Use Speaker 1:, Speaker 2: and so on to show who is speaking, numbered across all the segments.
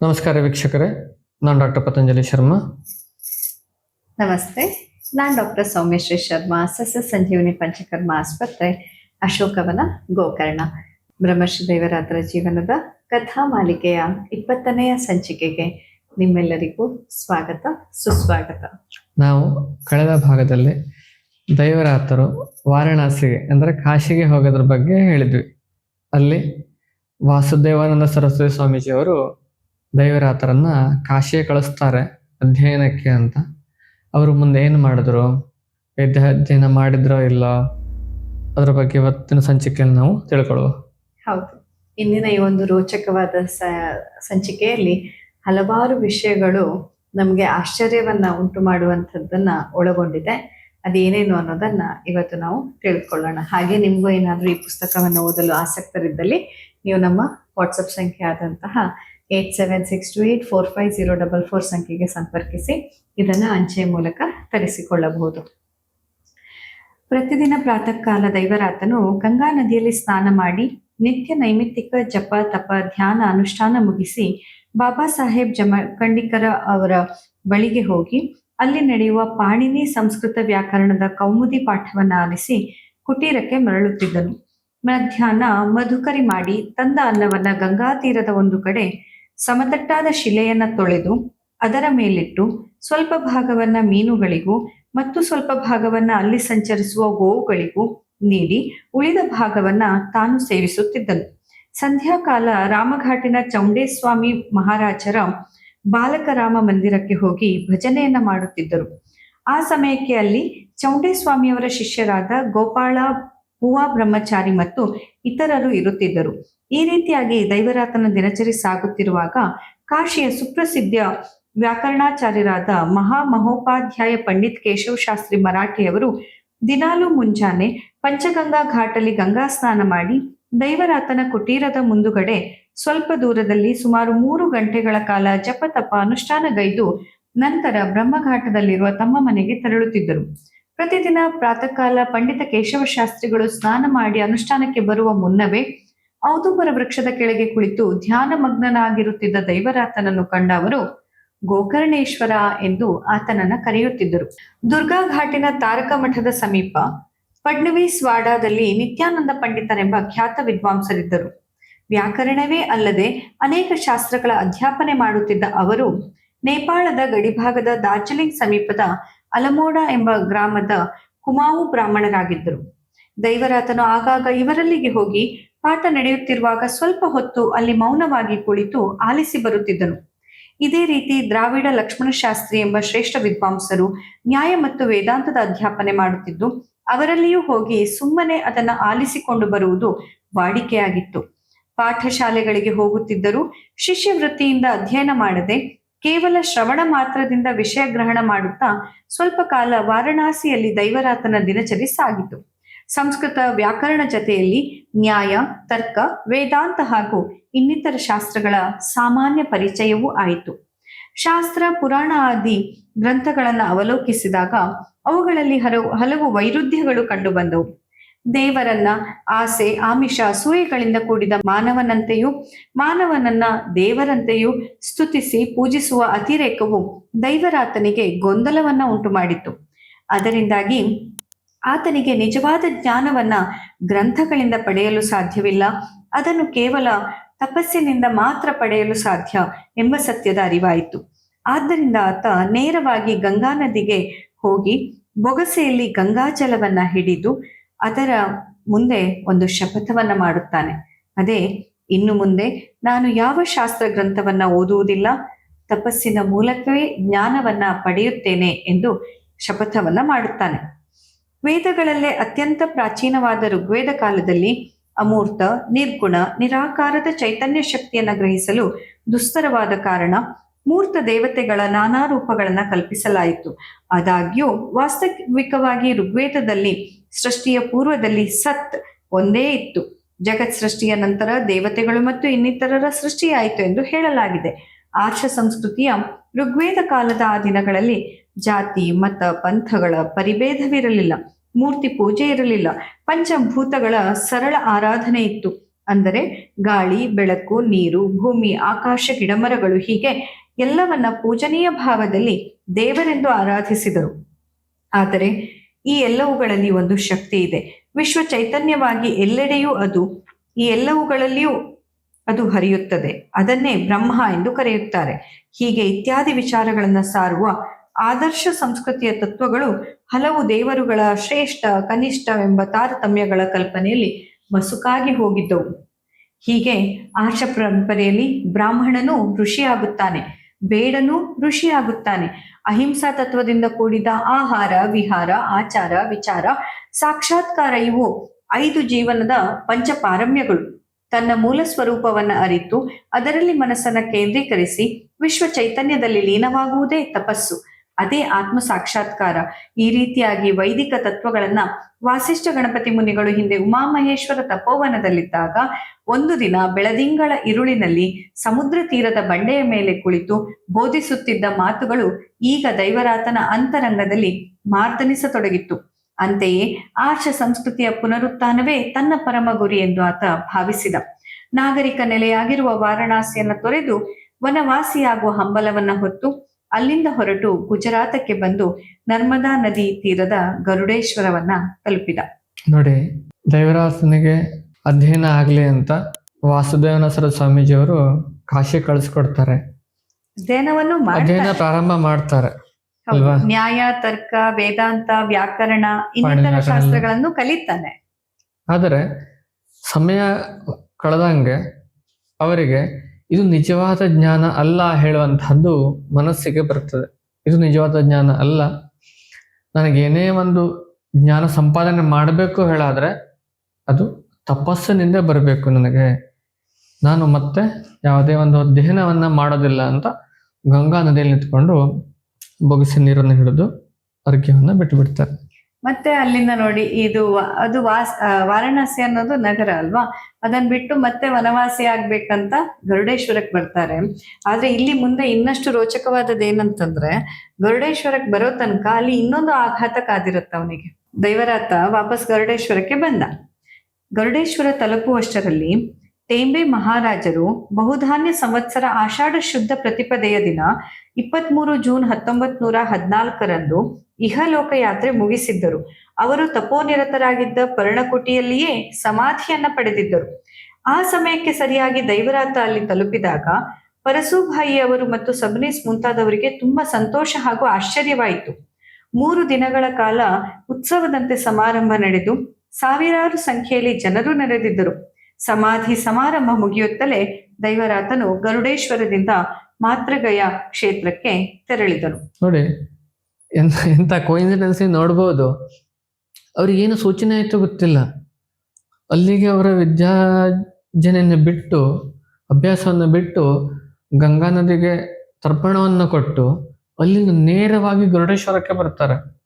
Speaker 1: ನಮಸ್ಕಾರ ವೀಕ್ಷಕರೇ ನಾನು ಡಾಕ್ಟರ್ ಪತಂಜಲಿ ಶರ್ಮಾ.
Speaker 2: ನಮಸ್ತೆ ನಾನು ಡಾಕ್ಟರ್ ಸೌಮ್ಯಶ್ರೀ ಶರ್ಮಾ ಸಸ್ಯ ಸಂಜೀವನಿ ಪಂಚಕರ್ಮ ಆಸ್ಪತ್ರೆ ಅಶೋಕವನ ಗೋಕರ್ಣ. ಬ್ರಹ್ಮಶ್ರೀ ದೇವರಾತ್ರ ಜೀವನದ ಕಥಾ ಮಾಲಿಕೆಯ ಇಪ್ಪತ್ತನೆಯ ಸಂಚಿಕೆಗೆ ನಿಮ್ಮೆಲ್ಲರಿಗೂ ಸ್ವಾಗತ ಸುಸ್ವಾಗತ.
Speaker 1: ನಾವು ಕಳೆದ ಭಾಗದಲ್ಲಿ ದೈವರಾತರು ವಾರಣಾಸಿಗೆ ಅಂದರೆ ಕಾಶಿಗೆ ಹೋಗೋದ್ರ ಬಗ್ಗೆ ಹೇಳಿದ್ವಿ. ಅಲ್ಲಿ ವಾಸುದೇವಾನಂದ ಸರಸ್ವತಿ ಸ್ವಾಮೀಜಿಯವರು ದೈವರಾತರನ್ನ ಕಾಶಿಗೆ ಕಳಿಸ್ತಾರೆ ಅಧ್ಯಯನಕ್ಕೆ ಅಂತ. ಅವರು ಮುಂದೆ ಏನು ಮಾಡಿದ್ರು? ವೈದ್ಯ ಅಧ್ಯಯನ ಮಾಡಿದ್ರೋ ಇಲ್ಲೋ? ಅದರ ಬಗ್ಗೆ ಇವತ್ತಿನ ಸಂಚಿಕೆಯಲ್ಲಿ ನಾವು ತಿಳ್ಕೊಳ್ಳುವ.
Speaker 2: ಹೌದು. ಇಂದಿನ ಈ ಒಂದು ರೋಚಕವಾದ ಸಂಚಿಕೆಯಲ್ಲಿ ಹಲವಾರು ವಿಷಯಗಳು ನಮಗೆ ಆಶ್ಚರ್ಯವನ್ನ ಉಂಟು ಮಾಡುವಂಥದ್ದನ್ನ ಒಳಗೊಂಡಿದೆ. ಅದೇನೇನು ಅನ್ನೋದನ್ನ ಇವತ್ತು ನಾವು ತಿಳ್ಕೊಳ್ಳೋಣ. ಹಾಗೆ ನಿಮಗೂ ಏನಾದರೂ ಈ ಪುಸ್ತಕವನ್ನು ಓದಲು ಆಸಕ್ತರಿದ್ದಲ್ಲಿ ನೀವು ನಮ್ಮ ವಾಟ್ಸಪ್ ಸಂಖ್ಯೆ ಆದಂತಹ eight seven six two eight four five zero double four ಸಂಖ್ಯೆಗೆ ಸಂಪರ್ಕಿಸಿ ಇದನ್ನು ಅಂಚೆ ಮೂಲಕ ತರಿಸಿಕೊಳ್ಳಬಹುದು. ಪ್ರತಿದಿನ ಪ್ರಾತಃ ಕಾಲ ದೈವರಾತನು ಗಂಗಾ ನದಿಯಲ್ಲಿ ಸ್ನಾನ ಮಾಡಿ ನಿತ್ಯ ನೈಮಿತ್ತಿಕ ಜಪ ತಪ ಧ್ಯಾನ ಅನುಷ್ಠಾನ ಮುಗಿಸಿ ಬಾಬಾ ಸಾಹೇಬ್ ಜಮಖಂಡಿಕರ ಅವರ ಬಳಿಗೆ ಹೋಗಿ ಅಲ್ಲಿ ನಡೆಯುವ ಪಾಣಿನಿ ಸಂಸ್ಕೃತ ವ್ಯಾಕರಣದ ಕೌಮುದಿ ಪಾಠವನ್ನ ಆಲಿಸಿ ಕುಟೀರಕ್ಕೆ ಮರಳುತ್ತಿದ್ದನು. ಮಧ್ಯಾಹ್ನ ಮಧುಕರಿ ಮಾಡಿ ತಂದ ಅನ್ನವನ್ನ ಗಂಗಾ ತೀರದ ಒಂದು ಕಡೆ ಸಮತಟ್ಟಾದ ಶಿಲೆಯನ್ನ ತೊಳೆದು ಅದರ ಮೇಲಿಟ್ಟು ಸ್ವಲ್ಪ ಭಾಗವನ್ನ ಮೀನುಗಳಿಗೂ ಮತ್ತು ಸ್ವಲ್ಪ ಭಾಗವನ್ನ ಅಲ್ಲಿ ಸಂಚರಿಸುವ ಗೋವುಗಳಿಗೂ ನೀಡಿ ಉಳಿದ ಭಾಗವನ್ನ ತಾನು ಸೇವಿಸುತ್ತಿದ್ದನು. ಸಂಧ್ಯಾಕಾಲ ರಾಮಘಾಟಿನ ಚೌಂಡೇಸ್ವಾಮಿ ಮಹಾರಾಜರ ಬಾಲಕರಾಮ ಮಂದಿರಕ್ಕೆ ಹೋಗಿ ಭಜನೆಯನ್ನ ಮಾಡುತ್ತಿದ್ದರು. ಆ ಸಮಯಕ್ಕೆ ಅಲ್ಲಿ ಚೌಂಡೇಸ್ವಾಮಿಯವರ ಶಿಷ್ಯರಾದ ಗೋಪಾಳ ಹೂವಾ ಬ್ರಹ್ಮಚಾರಿ ಮತ್ತು ಇತರರು ಇರುತ್ತಿದ್ದರು. ಈ ರೀತಿಯಾಗಿ ದೈವರಾತನ ದಿನಚರಿ ಸಾಗುತ್ತಿರುವಾಗ ಕಾಶಿಯ ಸುಪ್ರಸಿದ್ಧ ವ್ಯಾಕರಣಾಚಾರ್ಯರಾದ ಮಹಾ ಮಹೋಪಾಧ್ಯಾಯ ಪಂಡಿತ್ ಕೇಶವ ಶಾಸ್ತ್ರಿ ಮರಾಠಿಯವರು ದಿನಾಲು ಮುಂಜಾನೆ ಪಂಚಗಂಗಾ ಘಾಟಲ್ಲಿ ಗಂಗಾ ಸ್ನಾನ ಮಾಡಿ ದೈವರಾತನ ಕುಟೀರದ ಮುಂದುಗಡೆ ಸ್ವಲ್ಪ ದೂರದಲ್ಲಿ ಸುಮಾರು ಮೂರು ಗಂಟೆಗಳ ಕಾಲ ಜಪತಪ ಅನುಷ್ಠಾನಗೈದು ನಂತರ ಬ್ರಹ್ಮಘಾಟದಲ್ಲಿರುವ ತಮ್ಮ ಮನೆಗೆ ತೆರಳುತ್ತಿದ್ದರು. ಪ್ರತಿದಿನ ಪ್ರಾತಃಕಾಲ ಪಂಡಿತ ಕೇಶವ ಶಾಸ್ತ್ರಿಗಳು ಸ್ನಾನ ಮಾಡಿ ಅನುಷ್ಠಾನಕ್ಕೆ ಬರುವ ಮುನ್ನವೇ ಔದುಂಬರ ವೃಕ್ಷದ ಕೆಳಗೆ ಕುಳಿತು ಧ್ಯಾನ ಮಗ್ನನಾಗಿರುತ್ತಿದ್ದ ದೈವರಾತನನ್ನು ಕಂಡ ಅವರು, ಗೋಕರ್ಣೇಶ್ವರ ಎಂದು ಆತನನ್ನ ಕರೆಯುತ್ತಿದ್ದರು. ದುರ್ಗಾ ಘಾಟಿನ ತಾರಕ ಮಠದ ಸಮೀಪ ಫಡ್ನವೀಸ್ ವಾಡಾದಲ್ಲಿ ನಿತ್ಯಾನಂದ ಪಂಡಿತರೆಂಬ ಖ್ಯಾತ ವಿದ್ವಾಂಸರಿದ್ದರು. ವ್ಯಾಕರಣವೇ ಅಲ್ಲದೆ ಅನೇಕ ಶಾಸ್ತ್ರಗಳ ಅಧ್ಯಾಪನೆ ಮಾಡುತ್ತಿದ್ದ ಅವರು, ನೇಪಾಳದ ಗಡಿಭಾಗದ ದಾರ್ಜಿಲಿಂಗ್ ಸಮೀಪದ ಅಲಮೋಡ ಎಂಬ ಗ್ರಾಮದ ಕುಮಾವು ಬ್ರಾಹ್ಮಣರಾಗಿದ್ದರು. ದೈವರಾತನು ಆಗಾಗ ಇವರಲ್ಲಿಗೆ ಹೋಗಿ ಪಾಠ ನಡೆಯುತ್ತಿರುವಾಗ ಸ್ವಲ್ಪ ಹೊತ್ತು ಅಲ್ಲಿ ಮೌನವಾಗಿ ಕುಳಿತು ಆಲಿಸಿ ಬರುತ್ತಿದ್ದನು. ಇದೇ ರೀತಿ ದ್ರಾವಿಡ ಲಕ್ಷ್ಮಣ ಶಾಸ್ತ್ರಿ ಎಂಬ ಶ್ರೇಷ್ಠ ವಿದ್ವಾಂಸರು ನ್ಯಾಯ ಮತ್ತು ವೇದಾಂತದ ಅಧ್ಯಾಪನೆ ಮಾಡುತ್ತಿದ್ದು, ಅವರಲ್ಲಿಯೂ ಹೋಗಿ ಸುಮ್ಮನೆ ಅದನ್ನು ಆಲಿಸಿಕೊಂಡು ಬರುವುದು ವಾಡಿಕೆಯಾಗಿತ್ತು. ಪಾಠಶಾಲೆಗಳಿಗೆ ಹೋಗುತ್ತಿದ್ದರೂ ಶಿಷ್ಯವೃತ್ತಿಯಿಂದ ಅಧ್ಯಯನ ಮಾಡದೆ ಕೇವಲ ಶ್ರವಣ ಮಾತ್ರದಿಂದ ವಿಷಯ ಗ್ರಹಣ ಮಾಡುತ್ತಾ ಸ್ವಲ್ಪ ಕಾಲ ವಾರಣಾಸಿಯಲ್ಲಿ ದೈವರಾತನ ದಿನಚರಿ ಸಾಗಿತು. ಸಂಸ್ಕೃತ ವ್ಯಾಕರಣ ಜತೆಯಲ್ಲಿ ನ್ಯಾಯ, ತರ್ಕ, ವೇದಾಂತ ಹಾಗೂ ಇನ್ನಿತರ ಶಾಸ್ತ್ರಗಳ ಸಾಮಾನ್ಯ ಪರಿಚಯವೂ ಆಯಿತು. ಶಾಸ್ತ್ರ, ಪುರಾಣ ಆದಿ ಗ್ರಂಥಗಳನ್ನು ಅವಲೋಕಿಸಿದಾಗ ಅವುಗಳಲ್ಲಿ ಹಲವು ಹಲವು ವೈರುಧ್ಯಗಳು ಕಂಡುಬಂದವು. ದೇವರನ್ನ ಆಸೆ, ಆಮಿಷ, ಸೂಯೆಗಳಿಂದ ಕೂಡಿದ ಮಾನವನಂತೆಯೂ, ಮಾನವನನ್ನ ದೇವರಂತೆಯೂ ಸ್ತುತಿಸಿ ಪೂಜಿಸುವ ಅತಿರೇಕವು ದೈವರಾತನಿಗೆ ಗೊಂದಲವನ್ನ ಉಂಟು ಮಾಡಿತು ಅದರಿಂದಾಗಿ ಆತನಿಗೆ ನಿಜವಾದ ಜ್ಞಾನವನ್ನ ಗ್ರಂಥಗಳಿಂದ ಪಡೆಯಲು ಸಾಧ್ಯವಿಲ್ಲ. ಅದನ್ನು ಕೇವಲ ತಪಸ್ಸಿನಿಂದ ಮಾತ್ರ ಪಡೆಯಲು ಸಾಧ್ಯ ಎಂಬ ಸತ್ಯದ ಅರಿವಾಯಿತು. ಆದ್ದರಿಂದ ಆತ ನೇರವಾಗಿ ಗಂಗಾ ನದಿಗೆ ಹೋಗಿ ಬೊಗಸೆಯಲ್ಲಿ ಗಂಗಾಜಲವನ್ನ ಹಿಡಿದು ಅದರ ಮುಂದೆ ಒಂದು ಶಪಥವನ್ನ ಮಾಡುತ್ತಾನೆ. ಅದೇ, ಇನ್ನು ಮುಂದೆ ನಾನು ಯಾವ ಶಾಸ್ತ್ರ ಗ್ರಂಥವನ್ನ ಓದುವುದಿಲ್ಲ, ತಪಸ್ಸಿನ ಮೂಲಕವೇ ಜ್ಞಾನವನ್ನ ಪಡೆಯುತ್ತೇನೆ ಎಂದು ಶಪಥವನ್ನ ಮಾಡುತ್ತಾನೆ. ವೇದಗಳಲ್ಲೇ ಅತ್ಯಂತ ಪ್ರಾಚೀನವಾದ ಋಗ್ವೇದ ಕಾಲದಲ್ಲಿ ಅಮೂರ್ತ, ನಿರ್ಗುಣ, ನಿರಾಕಾರದ ಚೈತನ್ಯ ಶಕ್ತಿಯನ್ನು ಗ್ರಹಿಸಲು ದುಸ್ತರವಾದ ಕಾರಣ ಮೂರ್ತ ದೇವತೆಗಳ ನಾನಾ ರೂಪಗಳನ್ನು ಕಲ್ಪಿಸಲಾಯಿತು. ಆದಾಗ್ಯೂ ವಾಸ್ತವಿಕವಾಗಿ ಋಗ್ವೇದದಲ್ಲಿ ಸೃಷ್ಟಿಯ ಪೂರ್ವದಲ್ಲಿ ಸತ್ ಒಂದೇ ಇತ್ತು. ಜಗತ್ ಸೃಷ್ಟಿಯ ನಂತರ ದೇವತೆಗಳು ಮತ್ತು ಇನ್ನಿತರರ ಸೃಷ್ಟಿಯಾಯಿತು ಎಂದು ಹೇಳಲಾಗಿದೆ. ಆರ್ಷ ಸಂಸ್ಕೃತಿಯ ಋಗ್ವೇದ ಕಾಲದ ಆ ದಿನಗಳಲ್ಲಿ ಜಾತಿ, ಮತ, ಪಂಥಗಳ ಪರಿಭೇದವಿರಲಿಲ್ಲ. ಮೂರ್ತಿ ಪೂಜೆ ಇರಲಿಲ್ಲ. ಪಂಚಭೂತಗಳ ಸರಳ ಆರಾಧನೆ ಇತ್ತು. ಅಂದರೆ ಗಾಳಿ, ಬೆಳಕು, ನೀರು, ಭೂಮಿ, ಆಕಾಶ, ಗಿಡಮರಗಳು ಹೀಗೆ ಎಲ್ಲವನ್ನ ಪೂಜನೀಯ ಭಾವದಲ್ಲಿ ದೇವರೆಂದು ಆರಾಧಿಸಿದರು. ಆದರೆ ಈ ಎಲ್ಲವುಗಳಲ್ಲಿ ಒಂದು ಶಕ್ತಿ ಇದೆ. ವಿಶ್ವ ಚೈತನ್ಯವಾಗಿ ಎಲ್ಲೆಡೆಯೂ ಅದು, ಈ ಎಲ್ಲವುಗಳಲ್ಲಿಯೂ ಅದು ಹರಿಯುತ್ತದೆ. ಅದನ್ನೇ ಬ್ರಹ್ಮ ಎಂದು ಕರೆಯುತ್ತಾರೆ. ಹೀಗೆ ಇತ್ಯಾದಿ ವಿಚಾರಗಳನ್ನ ಸಾರುವ ಆದರ್ಶ ಸಂಸ್ಕೃತಿಯ ತತ್ವಗಳು ಹಲವು ದೇವರುಗಳ ಶ್ರೇಷ್ಠ ಕನಿಷ್ಠವೆಂಬ ತಾರತಮ್ಯಗಳ ಕಲ್ಪನೆಯಲ್ಲಿ ಮಸುಕಾಗಿ ಹೋಗಿದ್ದವು. ಹೀಗೆ ಆರ್ಷ ಪರಂಪರೆಯಲ್ಲಿ ಬ್ರಾಹ್ಮಣನು ಋಷಿಯಾಗುತ್ತಾನೆ, ಬೇಡನು ಋಷಿಯಾಗುತ್ತಾನೆ. ಅಹಿಂಸಾ ತತ್ವದಿಂದ ಕೂಡಿದ ಆಹಾರ, ವಿಹಾರ, ಆಚಾರ, ವಿಚಾರ, ಸಾಕ್ಷಾತ್ಕಾರ ಇವು ಐದು ಜೀವನದ ಪಂಚಪಾರಮ್ಯಗಳು. ತನ್ನ ಮೂಲ ಸ್ವರೂಪವನ್ನ ಅರಿತು ಅದರಲ್ಲಿ ಮನಸ್ಸನ್ನ ಕೇಂದ್ರೀಕರಿಸಿ ವಿಶ್ವ ಚೈತನ್ಯದಲ್ಲಿ ಲೀನವಾಗುವುದೇ ತಪಸ್ಸು. ಅದೇ ಆತ್ಮ ಸಾಕ್ಷಾತ್ಕಾರ. ಈ ರೀತಿಯಾಗಿ ವೈದಿಕ ತತ್ವಗಳನ್ನ ವಾಸಿಷ್ಠ ಗಣಪತಿ ಮುನಿಗಳು ಹಿಂದೆ ಉಮಾಮಹೇಶ್ವರ ತಪೋವನದಲ್ಲಿದ್ದಾಗ, ಒಂದು ದಿನ ಬೆಳದಿಂಗಳ ಇರುಳಿನಲ್ಲಿ ಸಮುದ್ರ ತೀರದ ಬಂಡೆಯ ಮೇಲೆ ಕುಳಿತು ಬೋಧಿಸುತ್ತಿದ್ದ ಮಾತುಗಳು ಈಗ ದೈವರಾತನ ಅಂತರಂಗದಲ್ಲಿ ಮಾರ್ದನಿಸತೊಡಗಿತ್ತು. ಅಂತೆಯೇ ಆರ್ಷ ಸಂಸ್ಕೃತಿಯ ಪುನರುತ್ಥಾನವೇ ತನ್ನ ಪರಮ ಗುರಿ ಎಂದು ಆತ ಭಾವಿಸಿದ. ನಾಗರಿಕ ನೆಲೆಯಾಗಿರುವ ವಾರಣಾಸಿಯನ್ನು ತೊರೆದು ವನವಾಸಿಯಾಗುವ ಹಂಬಲವನ್ನ ಹೊತ್ತು ಅಲ್ಲಿಂದ ಹೊರಟು ಗುಜರಾತಕ್ಕೆ ಬಂದು ನರ್ಮದಾ ನದಿ ತೀರದ ಗರುಡೇಶ್ವರವನ್ನ ತಲುಪಿದ.
Speaker 1: ನೋಡಿ ದೈವರಾಸನಿಗೆ ಅಧ್ಯಯನ ಆಗ್ಲಿ ಅಂತ ವಾಸುದೇವನಸರ ಸ್ವಾಮೀಜಿಯವರು ಕಾಶಿ ಕಳಿಸ್ಕೊಡ್ತಾರೆ.
Speaker 2: ಅಧ್ಯಯನವನ್ನು
Speaker 1: ಅಧ್ಯಯನ ಪ್ರಾರಂಭ ಮಾಡ್ತಾರೆ?
Speaker 2: ನ್ಯಾಯ ತರ್ಕ ವೇದಾಂತ ವ್ಯಾಕರಣ ಇನ್ನಿತರ ಶಾಸ್ತ್ರಗಳನ್ನು ಕಲಿತಾನೆ.
Speaker 1: ಆದರೆ ಸಮಯ ಕಳೆದಂಗೆ ಅವರಿಗೆ ಇದು ನಿಜವಾದ ಜ್ಞಾನ ಅಲ್ಲ ಹೇಳುವಂತಹದ್ದು ಮನಸ್ಸಿಗೆ ಬರ್ತದೆ. ಇದು ನಿಜವಾದ ಜ್ಞಾನ ಅಲ್ಲ. ನನಗೇನೇ ಒಂದು ಜ್ಞಾನ ಸಂಪಾದನೆ ಮಾಡಬೇಕು ಹೇಳಾದ್ರೆ ಅದು ತಪಸ್ಸಿನಿಂದ ಬರಬೇಕು ನನಗೆ. ನಾನು ಮತ್ತೆ ಯಾವುದೇ ಒಂದು ಅಧ್ಯಯನವನ್ನ ಮಾಡೋದಿಲ್ಲ ಅಂತ ಗಂಗಾ ನದಿಯಲ್ಲಿ ನಿಂತ್ಕೊಂಡು ಬೊಗಿಸಿ ನೀರನ್ನು ಹಿಡಿದು ಅರ್ಘ್ಯವನ್ನು ಬಿಟ್ಟು ಬಿಡ್ತಾರೆ
Speaker 2: ಮತ್ತೆ ಅಲ್ಲಿಂದ ನೋಡಿ, ಇದು ಅದು ವಾಸ್ ವಾರಣಾಸಿ ಅನ್ನೋದು ನಗರ ಅಲ್ವಾ? ಅದನ್ನ ಬಿಟ್ಟು ಮತ್ತೆ ವನವಾಸಿ ಆಗ್ಬೇಕಂತ ಗರುಡೇಶ್ವರಕ್ಕೆ ಬರ್ತಾರೆ. ಆದ್ರೆ ಇಲ್ಲಿ ಮುಂದೆ ಇನ್ನಷ್ಟು ರೋಚಕವಾದದ್ದು ಏನಂತಂದ್ರೆ ಗರುಡೇಶ್ವರಕ್ಕೆ ಬರೋ ತನಕ ಅಲ್ಲಿ ಇನ್ನೊಂದು ಆಘಾತ ಕಾದಿರುತ್ತೆ ಅವನಿಗೆ. ದೈವರಾತ ವಾಪಸ್ ಗರುಡೇಶ್ವರಕ್ಕೆ ಬಂದ. ಗರುಡೇಶ್ವರ ತಲುಪುವಷ್ಟರಲ್ಲಿ ತೇಂಬೆ ಮಹಾರಾಜರು ಬಹುಧಾನ್ಯ ಸಂವತ್ಸರ ಆಷಾಢ ಶುದ್ಧ ಪ್ರತಿಪದೆಯ ದಿನ ಇಪ್ಪತ್ಮೂರು ಜೂನ್ ಹತ್ತೊಂಬತ್ ನೂರ ಹದಿನಾಲ್ಕರಂದು ಇಹಲೋಕ ಯಾತ್ರೆ ಮುಗಿಸಿದ್ದರು. ಅವರು ತಪೋನಿರತರಾಗಿದ್ದ ಪರ್ಣಕುಟಿಯಲ್ಲಿಯೇ ಸಮಾಧಿಯನ್ನ ಪಡೆದಿದ್ದರು. ಆ ಸಮಯಕ್ಕೆ ಸರಿಯಾಗಿ ದೈವರಾತ ಅಲ್ಲಿ ತಲುಪಿದಾಗ ಪರಸುಭಾಯಿ ಅವರು ಮತ್ತು ಸಬ್ನೀಸ್ ಮುಂತಾದವರಿಗೆ ತುಂಬಾ ಸಂತೋಷ ಹಾಗೂ ಆಶ್ಚರ್ಯವಾಯಿತು. ಮೂರು ದಿನಗಳ ಕಾಲ ಉತ್ಸವದಂತೆ ಸಮಾರಂಭ ನಡೆದು ಸಾವಿರಾರು ಸಂಖ್ಯೆಯಲ್ಲಿ ಜನರು ನೆರೆದಿದ್ದರು. ಸಮಾಧಿ ಸಮಾರಂಭ ಮುಗಿಯುತ್ತಲೇ ದೈವರಾತನು ಗರುಡೇಶ್ವರದಿಂದ ಮಾತೃಗಯ ಕ್ಷೇತ್ರಕ್ಕೆ ತೆರಳಿದರು
Speaker 1: ನೋಡಿ ಎಂತ ಎಂಥ ಕೋಇನ್ಸಿಡೆನ್ಸ್ ನೋಡ್ಬೋದು. ಅವ್ರಿಗೇನು ಸೂಚನೆ ಆಯ್ತು ಗೊತ್ತಿಲ್ಲ. ಅಲ್ಲಿಗೆ ಅವರ ವಿದ್ಯಾರ್ಜನೆಯನ್ನು ಬಿಟ್ಟು, ಅಭ್ಯಾಸವನ್ನು ಬಿಟ್ಟು, ಗಂಗಾ ನದಿಗೆ ತರ್ಪಣವನ್ನು ಕೊಟ್ಟು, ಅಲ್ಲಿಂದ ನೇರವಾಗಿ ಗರುಡೇಶ್ವರಕ್ಕೆ ಬರ್ತಾರೆ.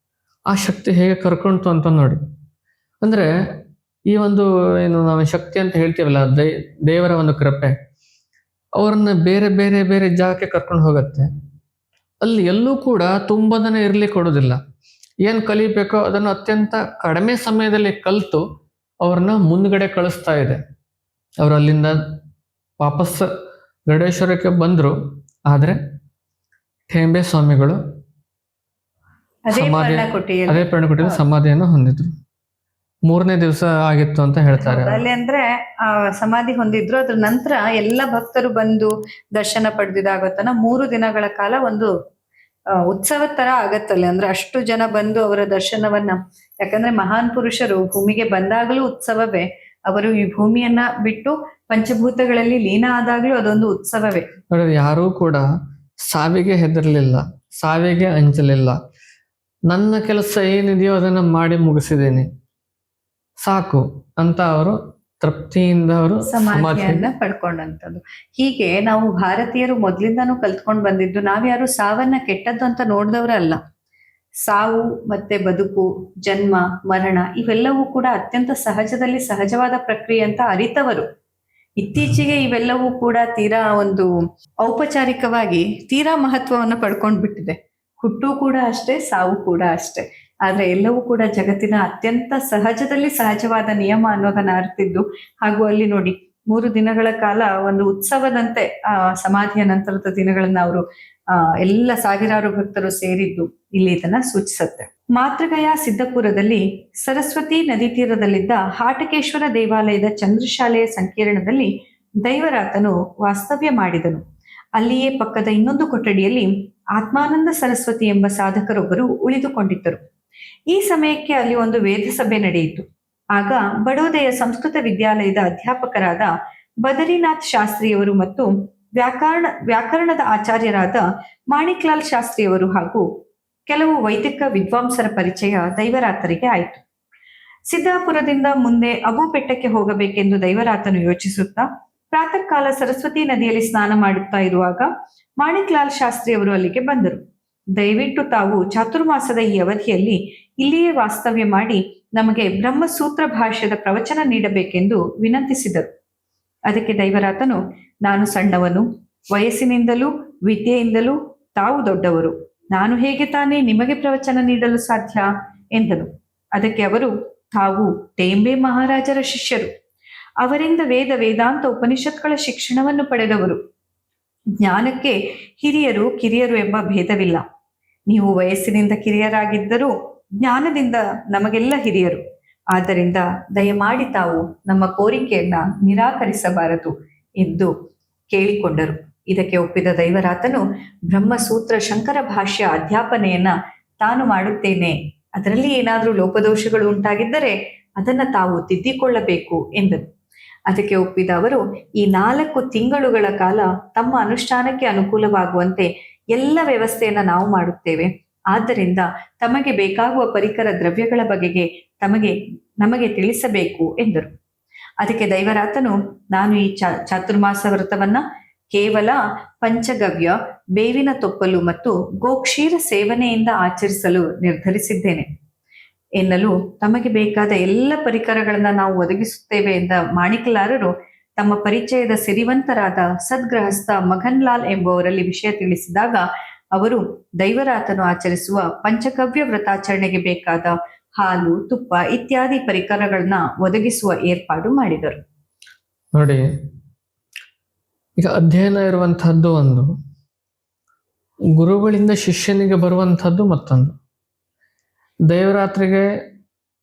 Speaker 1: ಆ ಶಕ್ತಿ ಹೇಗೆ ಕರ್ಕೊಂತು ಅಂತ ನೋಡಿ. ಅಂದ್ರೆ, ಈ ಒಂದು ಏನು ನಾವು ಶಕ್ತಿ ಅಂತ ಹೇಳ್ತೀವಲ್ಲ ದೇವರ ಒಂದು ಕೃಪೆ, ಅವ್ರನ್ನ ಬೇರೆ ಬೇರೆ ಬೇರೆ ಜಾಗಕ್ಕೆ ಕರ್ಕೊಂಡು ಹೋಗುತ್ತೆ. ಅಲ್ಲಿ ಎಲ್ಲೂ ಕೂಡ ತುಂಬದನೆ ಇರಲಿ ಕೊಡೋದಿಲ್ಲ. ಏನ್ ಕಲಿಬೇಕೋ ಅದನ್ನು ಅತ್ಯಂತ ಕಡಿಮೆ ಸಮಯದಲ್ಲಿ ಕಲಿತು ಅವ್ರನ್ನ ಮುಂದ್ಗಡೆ ಕಳಿಸ್ತಾ ಇದೆ. ಅವರು ಅಲ್ಲಿಂದ ವಾಪಸ್ ಗಡೇಶ್ವರಕ್ಕೆ ಬಂದ್ರು. ಆದ್ರೆ ಠೇಂಬೆ ಸ್ವಾಮಿಗಳು
Speaker 2: ಅದೇ
Speaker 1: ಸಮಾಧಿ- ಅದೇ ಪರ್ಣಕುಟಿಯಲ್ಲಿ ಸಮಾಧಿಯನ್ನು ಹೊಂದಿದ್ರು. ಮೂರನೇ ದಿವಸ ಆಗಿತ್ತು ಅಂತ ಹೇಳ್ತಾರೆ
Speaker 2: ಅಲ್ಲಿ ಅಂದ್ರೆ ಆ ಸಮಾಧಿ ಹೊಂದಿದ್ರು. ಅದ್ರ ನಂತರ ಎಲ್ಲ ಭಕ್ತರು ಬಂದು ದರ್ಶನ ಪಡೆದಿದಾಗ ತನ ಮೂರು ದಿನಗಳ ಕಾಲ ಒಂದು ಉತ್ಸವದ ತರ ಆಗತ್ತಲ್ಲ. ಅಂದ್ರೆ ಅಷ್ಟು ಜನ ಬಂದು ಅವರ ದರ್ಶನವನ್ನ, ಯಾಕಂದ್ರೆ ಮಹಾನ್ ಪುರುಷರು ಭೂಮಿಗೆ ಬಂದಾಗಲೂ ಉತ್ಸವವೇ. ಅವರು ಈ ಭೂಮಿಯನ್ನ ಬಿಟ್ಟು ಪಂಚಭೂತಗಳಲ್ಲಿ ಲೀನ ಆದಾಗಲೂ ಅದೊಂದು ಉತ್ಸವವೇ.
Speaker 1: ಯಾರೂ ಕೂಡ ಸಾವಿಗೆ ಹೆದರ್ಲಿಲ್ಲ, ಸಾವಿಗೆ ಅಂಜಲಿಲ್ಲ. ನನ್ನ ಕೆಲಸ ಏನಿದೆಯೋ ಅದನ್ನ ಮಾಡಿ ಮುಗಿಸಿದ್ದೀನಿ. ಸಾಕು ಅಂತ ಅವರು ತೃಪ್ತಿಯಿಂದ ಅವರು
Speaker 2: ಸಮಾಧಿಯನ್ನ ಪಡ್ಕೊಂಡಂತದ್ದು ಹೀಗೆ ನಾವು ಭಾರತೀಯರು ಮೊದ್ಲಿಂದಾನು ಕಲ್ತ್ಕೊಂಡ್ ಬಂದಿದ್ದು ನಾವ್ಯಾರು ಸಾವನ್ನ ಕೆಟ್ಟದ್ದು ಅಂತ ನೋಡ್ದವ್ರಲ್ಲ ಸಾವು ಮತ್ತೆ ಬದುಕು ಜನ್ಮ ಮರಣ ಇವೆಲ್ಲವೂ ಕೂಡ ಅತ್ಯಂತ ಸಹಜದಲ್ಲಿ ಸಹಜವಾದ ಪ್ರಕ್ರಿಯೆ ಅಂತ ಅರಿತವರು. ಇತ್ತೀಚೆಗೆ ಇವೆಲ್ಲವೂ ಕೂಡ ತೀರಾ ಒಂದು ಔಪಚಾರಿಕವಾಗಿ ತೀರಾ ಮಹತ್ವವನ್ನು ಪಡ್ಕೊಂಡ್ ಬಿಟ್ಟಿದೆ ಹುಟ್ಟು ಕೂಡ ಅಷ್ಟೇ ಸಾವು ಕೂಡ ಅಷ್ಟೇ. ಆದ್ರೆ ಎಲ್ಲವೂ ಕೂಡ ಜಗತ್ತಿನ ಅತ್ಯಂತ ಸಹಜದಲ್ಲಿ ಸಹಜವಾದ ನಿಯಮ ಅನ್ನೋದನ್ನ ಅರ್ತಿದ್ದು. ಹಾಗೂ ಅಲ್ಲಿ ನೋಡಿ, ಮೂರು ದಿನಗಳ ಕಾಲ ಒಂದು ಉತ್ಸವದಂತೆ, ಆ, ಸಮಾಧಿಯ ನಂತರದ ದಿನಗಳನ್ನ ಅವರು, ಆ, ಎಲ್ಲ ಸಾವಿರಾರು ಭಕ್ತರು ಸೇರಿದ್ದು ಇಲ್ಲಿ ಇದನ್ನ ಸೂಚಿಸುತ್ತೆ. ಮಾತೃಗಯ ಸಿದ್ದಪುರದಲ್ಲಿ ಸರಸ್ವತಿ ನದಿ ತೀರದಲ್ಲಿದ್ದ ಹಾಟಕೇಶ್ವರ ದೇವಾಲಯದ ಚಂದ್ರಶಾಲೆಯ ಸಂಕೀರ್ಣದಲ್ಲಿ ದೈವರಾತನು ವಾಸ್ತವ್ಯ ಮಾಡಿದನು. ಅಲ್ಲಿಯೇ ಪಕ್ಕದ ಇನ್ನೊಂದು ಕೊಠಡಿಯಲ್ಲಿ ಆತ್ಮಾನಂದ ಸರಸ್ವತಿ ಎಂಬ ಸಾಧಕರೊಬ್ಬರು ಉಳಿದುಕೊಂಡಿದ್ದರು. ಈ ಸಮಯಕ್ಕೆ ಅಲ್ಲಿ ಒಂದು ವೇದ ಸಭೆ ನಡೆಯಿತು. ಆಗ ಬಡೋದೆಯ ಸಂಸ್ಕೃತ ವಿದ್ಯಾಲಯದ ಅಧ್ಯಾಪಕರಾದ ಬದರಿನಾಥ್ ಶಾಸ್ತ್ರಿಯವರು ಮತ್ತು ವ್ಯಾಕರಣ, ವ್ಯಾಕರಣದ ಆಚಾರ್ಯರಾದ ಮಾಣಿಕ್ಲಾಲ್ ಶಾಸ್ತ್ರಿಯವರು ಹಾಗೂ ಕೆಲವು ವೈದಿಕ ವಿದ್ವಾಂಸರ ಪರಿಚಯ ದೈವರಾತರಿಗೆ ಆಯಿತು. ಸಿದ್ದಾಪುರದಿಂದ ಮುಂದೆ ಅಬುಬೆಟ್ಟಕ್ಕೆ ಹೋಗಬೇಕೆಂದು ದೈವರಾತನು ಯೋಚಿಸುತ್ತಾ ಪ್ರಾತಃ ಕಾಲ ಸರಸ್ವತಿ ನದಿಯಲ್ಲಿ ಸ್ನಾನ ಮಾಡುತ್ತಾ ಇರುವಾಗ ಮಾಣಿಕ್ಲಾಲ್ ಶಾಸ್ತ್ರಿಯವರು ಅಲ್ಲಿಗೆ ಬಂದರು. ದಯವಿಟ್ಟು ತಾವು ಚಾತುರ್ಮಾಸದ ಈ ಅವಧಿಯಲ್ಲಿ ಇಲ್ಲಿಯೇ ವಾಸ್ತವ್ಯ ಮಾಡಿ ನಮಗೆ ಬ್ರಹ್ಮಸೂತ್ರ ಭಾಷ್ಯದ ಪ್ರವಚನ ನೀಡಬೇಕೆಂದು ವಿನಂತಿಸಿದರು. ಅದಕ್ಕೆ ದೈವರಾತನು, ನಾನು ಸಣ್ಣವನು, ವಯಸ್ಸಿನಿಂದಲೂ ವಿದ್ಯೆಯಿಂದಲೂ ತಾವು ದೊಡ್ಡವರು. ನಾನು ಹೇಗೆ ತಾನೇ ನಿಮಗೆ ಪ್ರವಚನ ನೀಡಲು ಸಾಧ್ಯ? ಎಂದನು. ಅದಕ್ಕೆ ಅವರು, ತಾವು ಟೇಂಬೆ ಮಹಾರಾಜರ ಶಿಷ್ಯರು. ಅವರಿಂದ ವೇದ ವೇದಾಂತ ಉಪನಿಷತ್ಗಳ ಶಿಕ್ಷಣವನ್ನು ಪಡೆದವರು. ಜ್ಞಾನಕ್ಕೆ ಹಿರಿಯರು ಕಿರಿಯರು ಎಂಬ ಭೇದವಿಲ್ಲ. ನೀವು ವಯಸ್ಸಿನಿಂದ ಕಿರಿಯರಾಗಿದ್ದರೂ ಜ್ಞಾನದಿಂದ ನಮಗೆಲ್ಲ ಹಿರಿಯರು. ಆದ್ದರಿಂದ ದಯಮಾಡಿ ತಾವು ನಮ್ಮ ಕೋರಿಕೆಯನ್ನ ನಿರಾಕರಿಸಬಾರದು ಎಂದು ಕೇಳಿಕೊಂಡರು. ಇದಕ್ಕೆ ಒಪ್ಪಿದ ದೈವರಾತನು ಬ್ರಹ್ಮಸೂತ್ರ ಶಂಕರ ಭಾಷ್ಯ ಅಧ್ಯಾಪನೆಯನ್ನ ತಾನು ಮಾಡುತ್ತೇನೆ. ಅದರಲ್ಲಿ ಏನಾದರೂ ಲೋಪದೋಷಗಳು ಉಂಟಾಗಿದ್ದರೆ ಅದನ್ನ ತಾವು ತಿದ್ದಿಕೊಳ್ಳಬೇಕು ಎಂದನು. ಅದಕ್ಕೆ ಒಪ್ಪಿದ ಅವರು ಈ ನಾಲ್ಕು ತಿಂಗಳುಗಳ ಕಾಲ ತಮ್ಮ ಅನುಷ್ಠಾನಕ್ಕೆ ಅನುಕೂಲವಾಗುವಂತೆ ಎಲ್ಲ ವ್ಯವಸ್ಥೆಯನ್ನ ನಾವು ಮಾಡುತ್ತೇವೆ. ಆದ್ದರಿಂದ ತಮಗೆ ಬೇಕಾಗುವ ಪರಿಕರ ದ್ರವ್ಯಗಳ ಬಗೆಗೆ ತಮಗೆ, ನಮಗೆ ತಿಳಿಸಬೇಕು ಎಂದರು. ಅದಕ್ಕೆ ದೈವರಾತನು, ನಾನು ಈ ಚಾ, ಚಾತುರ್ಮಾಸ ವ್ರತವನ್ನ ಕೇವಲ ಪಂಚಗವ್ಯ, ಬೇವಿನ ತೊಪ್ಪಲು ಮತ್ತು ಗೋಕ್ಷೀರ ಸೇವನೆಯಿಂದ ಆಚರಿಸಲು ನಿರ್ಧರಿಸಿದ್ದೇನೆ. ಎನ್ನಲು ತಮಗೆ ಬೇಕಾದ ಎಲ್ಲ ಪರಿಕರಗಳನ್ನ ನಾವು ಒದಗಿಸುತ್ತೇವೆ ಎಂದ ಮಾಣಿಕಲಾರರು ತಮ್ಮ ಪರಿಚಯದ ಸಿರಿವಂತರಾದ ಸದ್ಗ್ರಹಸ್ಥ ಮಗನ್ಲಾಲ್ ಎಂಬುವರಲ್ಲಿ ವಿಷಯ ತಿಳಿಸಿದಾಗ ಅವರು ದೈವರಾತನು ಆಚರಿಸುವ ಪಂಚಕವ್ಯ ವ್ರತಾಚರಣೆಗೆ ಬೇಕಾದ ಹಾಲು, ತುಪ್ಪ ಇತ್ಯಾದಿ ಪರಿಕರಗಳನ್ನ ಒದಗಿಸುವ ಏರ್ಪಾಡು ಮಾಡಿದರು.
Speaker 1: ನೋಡಿ, ಈಗ ಅಧ್ಯಯನ ಇರುವಂತಹದ್ದು ಒಂದು, ಗುರುಗಳಿಂದ ಶಿಷ್ಯನಿಗೆ ಬರುವಂತಹದ್ದು ಮತ್ತೊಂದು. ದೇವರಾತ್ರಿಗೆ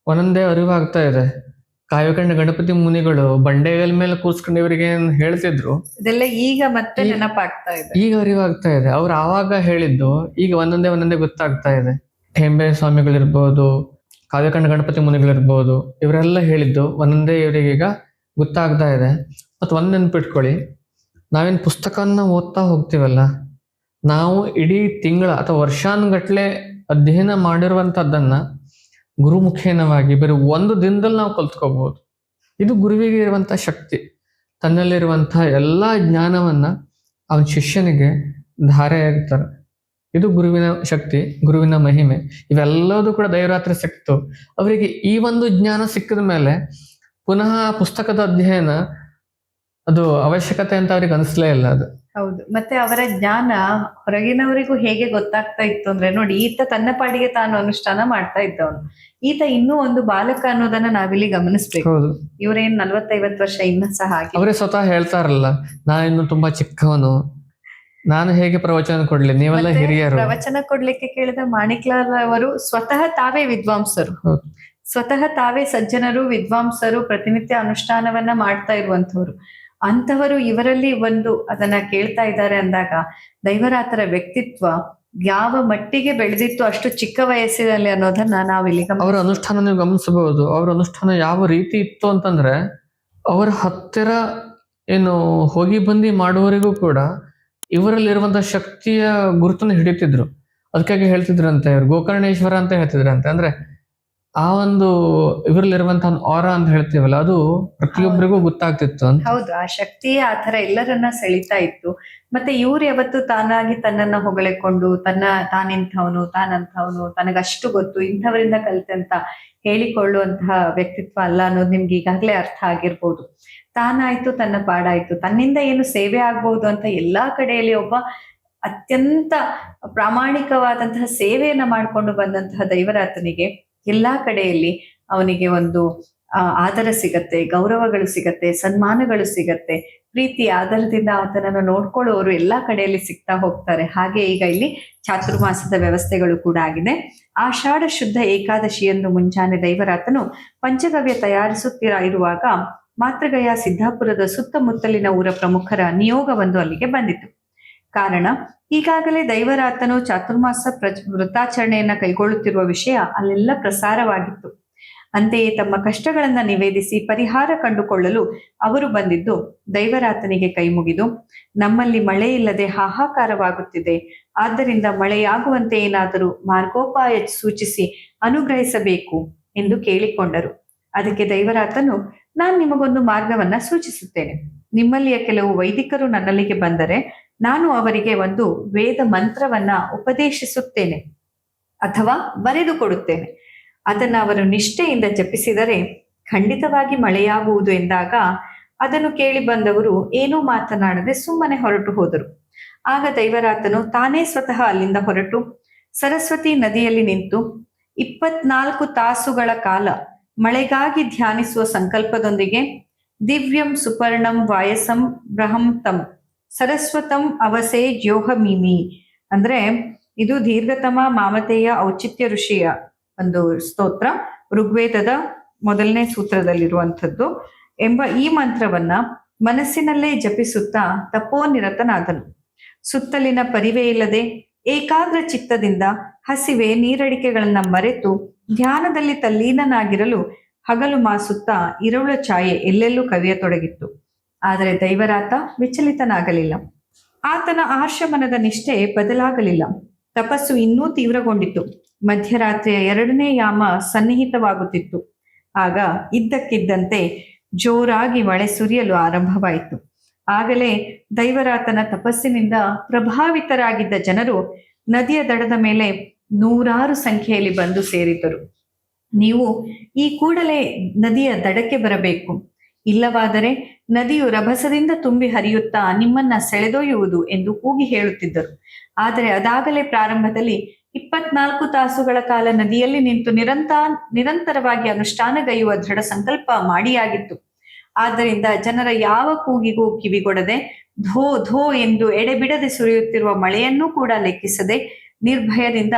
Speaker 1: ಒಂದೊಂದೇ ಅರಿವಾಗ್ತಾ ಇದೆ. ಕಾಯಕಂಡ ಗಣಪತಿ ಮುನಿಗಳು ಬಂಡೆಗಲ್ ಮೇಲೆ ಕೂರ್ಸ್ಕೊಂಡು ಇವರಿಗೆ ಏನ್ ಹೇಳ್ತಿದ್ರು?
Speaker 2: ಇದೆಲ್ಲ ಈಗ ಮತ್ತೆ ನೆನಪಾಗ್ತಾ ಇದೆ.
Speaker 1: ಈಗ ಅರಿವಾಗ್ತಾ ಇದೆ. ಅವ್ರು ಆವಾಗ ಹೇಳಿದ್ದು ಈಗ ಒಂದೊಂದೇ ಒಂದೊಂದೇ ಗೊತ್ತಾಗ್ತಾ ಇದೆ. ಹೆಂಬೆ ಸ್ವಾಮಿಗಳಿರ್ಬೋದು ಕಾವ್ಯಕಂಡ ಗಣಪತಿ ಮುನಿಗಳಿರ್ಬೋದು ಇವರೆಲ್ಲ ಹೇಳಿದ್ದು ಒಂದೊಂದೇ ಇವರಿಗೆ ಈಗ ಗೊತ್ತಾಗ್ತಾ ಇದೆ. ಮತ್ತು ಒಂದು ನೆನ್ಪಿಟ್ಕೊಳ್ಳಿ ನಾವೇನು ಪುಸ್ತಕನ ಓದ್ತಾ ಹೋಗ್ತೀವಲ್ಲ? ನಾವು ಇಡೀ ತಿಂಗಳ ಅಥವಾ ವರ್ಷಾನುಗಟ್ಲೆ ಅಧ್ಯಯನ ಮಾಡಿರುವಂಥದ್ದನ್ನು ಗುರುಮುಖೇನವಾಗಿ ಬರೀ ಒಂದು ದಿನದಲ್ಲಿ ನಾವು ಕಲ್ತ್ಕೋಬಹುದು ಇದು ಗುರುವಿಗೆ ಇರುವಂಥ ಶಕ್ತಿ. ತನ್ನಲ್ಲಿರುವಂಥ ಎಲ್ಲ ಜ್ಞಾನವನ್ನ ಅವನ ಶಿಷ್ಯನಿಗೆ ಧಾರೆ ಇರ್ತಾರೆ ಇದು ಗುರುವಿನ ಶಕ್ತಿ, ಗುರುವಿನ ಮಹಿಮೆ. ಇವೆಲ್ಲದೂ ಕೂಡ ದೈವರಾತ್ರಿ ಸಿಕ್ತು ಅವರಿಗೆ ಈ ಒಂದು ಜ್ಞಾನ ಸಿಕ್ಕಿದ ಮೇಲೆ ಪುನಃ ಪುಸ್ತಕದ ಅಧ್ಯಯನ ಅದು ಅವಶ್ಯಕತೆ ಅಂತ ಅವ್ರಿಗೆ ಅನಿಸ್ಲೇ ಇಲ್ಲ ಅದು.
Speaker 2: ಹೌದು. ಮತ್ತೆ ಅವರ ಜ್ಞಾನ ಹೊರಗಿನವರಿಗೂ ಹೇಗೆ ಗೊತ್ತಾಗ್ತಾ ಇತ್ತು ಅಂದ್ರೆ ನೋಡಿ ಈತ ತನ್ನ ಪಾಡಿಗೆ ತಾನು ಅನುಷ್ಠಾನ ಮಾಡ್ತಾ ಇದ್ದವನು. ಈತ ಇನ್ನೂ ಒಂದು ಬಾಲಕ ಅನ್ನೋದನ್ನ ನಾವಿಲ್ಲಿ ಗಮನಿಸ್ಬೇಕು.
Speaker 1: ಇವರೇನ್
Speaker 2: ಇವ್ರೇನ್ ನಲ್ವತ್ತೈವತ್ ವರ್ಷ ಇನ್ನ ಸಹ
Speaker 1: ಅವರೇ ಸ್ವತಃ ಹೇಳ್ತಾರಲ್ಲ ನಾನಿನ್ನು ತುಂಬಾ ಚಿಕ್ಕವನು. ನಾನು ಹೇಗೆ ಪ್ರವಚನ ಕೊಡ್ಲಿ? ನೀವೆಲ್ಲ ಹಿರಿಯರು.
Speaker 2: ಪ್ರವಚನ ಕೊಡ್ಲಿಕ್ಕೆ ಕೇಳಿದ ಮಾಣಿಕ್ಲಾಲ್ ಅವರು ಸ್ವತಃ ತಾವೇ ವಿದ್ವಾಂಸರು. ಸ್ವತಃ ತಾವೇ ಸಜ್ಜನರು ವಿದ್ವಾಂಸರು ಪ್ರತಿನಿತ್ಯ ಅನುಷ್ಠಾನವನ್ನ ಮಾಡ್ತಾ ಇರುವಂತವ್ರು ಅಂತವರು ಇವರಲ್ಲಿ ಒಂದು ಅದನ್ನ ಕೇಳ್ತಾ ಇದ್ದಾರೆ ಅಂದಾಗ ದೈವರಾತರ ವ್ಯಕ್ತಿತ್ವ ಯಾವ ಮಟ್ಟಿಗೆ ಬೆಳೆದಿತ್ತು, ಅಷ್ಟು ಚಿಕ್ಕ ವಯಸ್ಸಿನಲ್ಲಿ ಅನ್ನೋದನ್ನ ನಾವಿಲ್ಲಿ
Speaker 1: ಅವರ ಅನುಷ್ಠಾನ ನೀವು ಗಮನಿಸಬಹುದು. ಅವರ ಅನುಷ್ಠಾನ ಯಾವ ರೀತಿ ಇತ್ತು ಅಂತಂದ್ರೆ ಅವರ ಹತ್ತಿರ ಏನು ಹೋಗಿ ಬಂದಿ ಮಾಡುವವರಿಗೂ ಕೂಡ ಇವರಲ್ಲಿರುವಂತಹ ಶಕ್ತಿಯ ಗುರುತನ್ನು ಹಿಡಿತಿದ್ರು ಅದಕ್ಕಾಗಿ ಹೇಳ್ತಿದ್ರಂತೆ ಇವ್ರು ಗೋಕರ್ಣೇಶ್ವರ ಅಂತ ಹೇಳ್ತಿದ್ರಂತೆ. ಅಂದ್ರೆ ಆ ಒಂದು ಇವರಲ್ಲಿರುವಂತಹ ಆರ ಅಂತ ಹೇಳ್ತೀವಲ್ಲ ಅದು ಪ್ರತಿಯೊಬ್ಬರಿಗೂ ಗೊತ್ತಾಗ್ತಿತ್ತು ಅಂತ.
Speaker 2: ಹೌದು ಆ ಶಕ್ತಿಯೇ ಆ ತರ ಎಲ್ಲರನ್ನ ಸೆಳಿತಾ ಇತ್ತು. ಮತ್ತೆ ಇವ್ರು ಯಾವತ್ತು ತಾನಾಗಿ ತನ್ನನ್ನ ಹೊಗಳಿಕೊಂಡು ತನ್ನ ತಾನಿಂಥವನು ತಾನಂಥವನು ತನಗಷ್ಟು ಗೊತ್ತು ಇಂಥವರಿಂದ ಕಲಿತೆ ಅಂತ ಹೇಳಿಕೊಳ್ಳುವಂತಹ ವ್ಯಕ್ತಿತ್ವ ಅಲ್ಲ ಅನ್ನೋದು ನಿಮ್ಗೆ ಈಗಾಗಲೇ ಅರ್ಥ ಆಗಿರ್ಬೋದು. ತಾನಾಯ್ತು ತನ್ನ ಪಾಡಾಯ್ತು. ತನ್ನಿಂದ ಏನು ಸೇವೆ ಆಗ್ಬಹುದು ಅಂತ ಎಲ್ಲಾ ಕಡೆಯಲ್ಲಿ ಒಬ್ಬ ಅತ್ಯಂತ ಪ್ರಾಮಾಣಿಕವಾದಂತಹ ಸೇವೆಯನ್ನ ಮಾಡ್ಕೊಂಡು ಬಂದಂತಹ ದೈವರಾತನಿಗೆ ಎಲ್ಲಾ ಕಡೆಯಲ್ಲಿ ಅವನಿಗೆ ಒಂದು ಆದರ ಸಿಗತ್ತೆ, ಗೌರವಗಳು ಸಿಗತ್ತೆ, ಸನ್ಮಾನಗಳು ಸಿಗತ್ತೆ, ಪ್ರೀತಿ ಆಧಾರದಿಂದ ಆತನನ್ನು ನೋಡ್ಕೊಳ್ಳೋರು ಎಲ್ಲಾ ಕಡೆಯಲ್ಲಿ ಸಿಗ್ತಾ ಹೋಗ್ತಾರೆ. ಹಾಗೆ ಈಗ ಇಲ್ಲಿ ಚಾತುರ್ಮಾಸದ ವ್ಯವಸ್ಥೆಗಳು ಕೂಡ ಆಗಿದೆ. ಆಷಾಢ ಶುದ್ಧ ಏಕಾದಶಿಯಂದು ಮುಂಜಾನೆ ದೈವರಾತನು ಪಂಚಗವ್ಯ ತಯಾರಿಸುತ್ತಿರ ಇರುವಾಗ ಮಾತೃಗಯ ಸಿದ್ದಾಪುರದ ಸುತ್ತಮುತ್ತಲಿನ ಊರ ಪ್ರಮುಖರ ನಿಯೋಗವೊಂದು ಅಲ್ಲಿಗೆ ಬಂದಿತು. ಕಾರಣ. ಈಗಾಗಲೇ ದೈವರಾತನು ಚಾತುರ್ಮಾಸ ಪ್ರ ವೃತ್ತಾಚರಣೆಯನ್ನ ಕೈಗೊಳ್ಳುತ್ತಿರುವ ವಿಷಯ ಅಲ್ಲೆಲ್ಲ ಪ್ರಸಾರವಾಗಿತ್ತು. ಅಂತೆಯೇ ತಮ್ಮ ಕಷ್ಟಗಳನ್ನ ನಿವೇದಿಸಿ ಪರಿಹಾರ ಕಂಡುಕೊಳ್ಳಲು ಅವರು ಬಂದಿದ್ದು, ದೈವರಾತನಿಗೆ ಕೈಮುಗಿದು ನಮ್ಮಲ್ಲಿ ಮಳೆ ಇಲ್ಲದೆ ಹಾಹಾಕಾರವಾಗುತ್ತಿದೆ. ಆದ್ದರಿಂದ ಮಳೆಯಾಗುವಂತೆ ಏನಾದರೂ ಮಾರ್ಗೋಪಾಯ ಸೂಚಿಸಿ ಅನುಗ್ರಹಿಸಬೇಕು ಎಂದು ಕೇಳಿಕೊಂಡರು. ಅದಕ್ಕೆ ದೈವರಾತನು, ನಾನು ನಿಮಗೊಂದು ಮಾರ್ಗವನ್ನ ಸೂಚಿಸುತ್ತೇನೆ. ನಿಮ್ಮಲ್ಲಿಯ ಕೆಲವು ವೈದಿಕರು ನನ್ನಲ್ಲಿಗೆ ಬಂದರೆ ನಾನು ಅವರಿಗೆ ಒಂದು ವೇದ ಮಂತ್ರವನ್ನ ಉಪದೇಶಿಸುತ್ತೇನೆ ಅಥವಾ ಬರೆದುಕೊಡುತ್ತೇನೆ. ಅದನ್ನು ಅವರು ನಿಷ್ಠೆಯಿಂದ ಜಪಿಸಿದರೆ ಖಂಡಿತವಾಗಿ ಮಳೆಯಾಗುವುದು ಎಂದಾಗ ಅದನ್ನು ಕೇಳಿ ಬಂದವರು ಏನೂ ಮಾತನಾಡದೆ ಸುಮ್ಮನೆ ಹೊರಟು ಹೋದರು. ಆಗ ದೈವರಾತನು ತಾನೇ ಸ್ವತಃ ಅಲ್ಲಿಂದ ಹೊರಟು, ಸರಸ್ವತಿ ನದಿಯಲ್ಲಿ ನಿಂತು ಇಪ್ಪತ್ನಾಲ್ಕು ತಾಸುಗಳ ಕಾಲ ಮಳೆಗಾಗಿ ಧ್ಯಾನಿಸುವ ಸಂಕಲ್ಪದೊಂದಿಗೆ ದಿವ್ಯಂ ಸುಪರ್ಣಂ ವಾಯಸಂ ಬ್ರಹಂತಂ ಸರಸ್ವತಂ ಅವಸೆ ಯೋಹಮಿಮಿ ಅಂದ್ರೆ ಇದು ದೀರ್ಘತಮ ಮಾಮತೆಯ ಔಚಿತ್ಯ ಋಷಿಯ ಒಂದು ಸ್ತೋತ್ರ, ಋಗ್ವೇದದ ಮೊದಲನೇ ಸೂತ್ರದಲ್ಲಿರುವಂಥದ್ದು. ಎಂಬ ಈ ಮಂತ್ರವನ್ನ ಮನಸ್ಸಿನಲ್ಲೇ ಜಪಿಸುತ್ತಾ ತಪೋನಿರತನಾದನು ಸುತ್ತಲಿನ ಪರಿವೇ ಇಲ್ಲದೆ ಏಕಾಗ್ರ ಚಿತ್ತದಿಂದ ಹಸಿವೆ ನೀರಡಿಕೆಗಳನ್ನ ಮರೆತು ಧ್ಯಾನದಲ್ಲಿ ತಲ್ಲೀನನಾಗಿರಲು ಹಗಲು ಮಾಸುತ್ತಾ ಇರುಳ ಛಾಯೆ ಎಲ್ಲೆಲ್ಲೂ ಕವಿಯತೊಡಗಿತ್ತು. ಆದರೆ ದೈವರಾತ ವಿಚಲಿತನಾಗಲಿಲ್ಲ. ಆತನ ಆಶ್ರಮನದ ನಿಷ್ಠೆ ಬದಲಾಗಲಿಲ್ಲ. ತಪಸ್ಸು ಇನ್ನೂ ತೀವ್ರಗೊಂಡಿತು ಮಧ್ಯರಾತ್ರಿಯ ಎರಡನೇ ಯಾಮ ಸನ್ನಿಹಿತವಾಗುತ್ತಿತ್ತು. ಆಗ ಇದ್ದಕ್ಕಿದ್ದಂತೆ ಜೋರಾಗಿ ಮಳೆ ಸುರಿಯಲು ಆರಂಭವಾಯಿತು. ಆಗಲೇ ದೈವರಾತನ ತಪಸ್ಸಿನಿಂದ ಪ್ರಭಾವಿತರಾಗಿದ್ದ ಜನರು ನದಿಯ ದಡದ ಮೇಲೆ ನೂರಾರು ಸಂಖ್ಯೆಯಲ್ಲಿ ಬಂದು ಸೇರಿದ್ದರು. ನೀವು ಈ ಕೂಡಲೇ ನದಿಯ ದಡಕ್ಕೆ ಬರಬೇಕು. ಇಲ್ಲವಾದರೆ ನದಿಯು ರಭಸದಿಂದ ತುಂಬಿ ಹರಿಯುತ್ತಾ ನಿಮ್ಮನ್ನ ಸೆಳೆದೊಯ್ಯುವುದು ಎಂದು ಕೂಗಿ ಹೇಳುತ್ತಿದ್ದರು. ಆದರೆ ಅದಾಗಲೇ ಪ್ರಾರಂಭದಲ್ಲಿ ಇಪ್ಪತ್ನಾಲ್ಕು ತಾಸುಗಳ ಕಾಲ ನದಿಯಲ್ಲಿ ನಿಂತು ನಿರಂತ, ನಿರಂತರವಾಗಿ ಅನುಷ್ಠಾನಗೈಯುವ ದೃಢ ಸಂಕಲ್ಪ ಮಾಡಿಯಾಗಿತ್ತು. ಆದ್ದರಿಂದ ಜನರ ಯಾವ ಕೂಗಿಗೂ ಕಿವಿಗೊಡದೆ ಧೋ ಧೋ ಎಂದು ಎಡೆಬಿಡದೆ ಸುರಿಯುತ್ತಿರುವ ಮಳೆಯನ್ನೂ ಕೂಡ ಲೆಕ್ಕಿಸದೆ ನಿರ್ಭಯದಿಂದ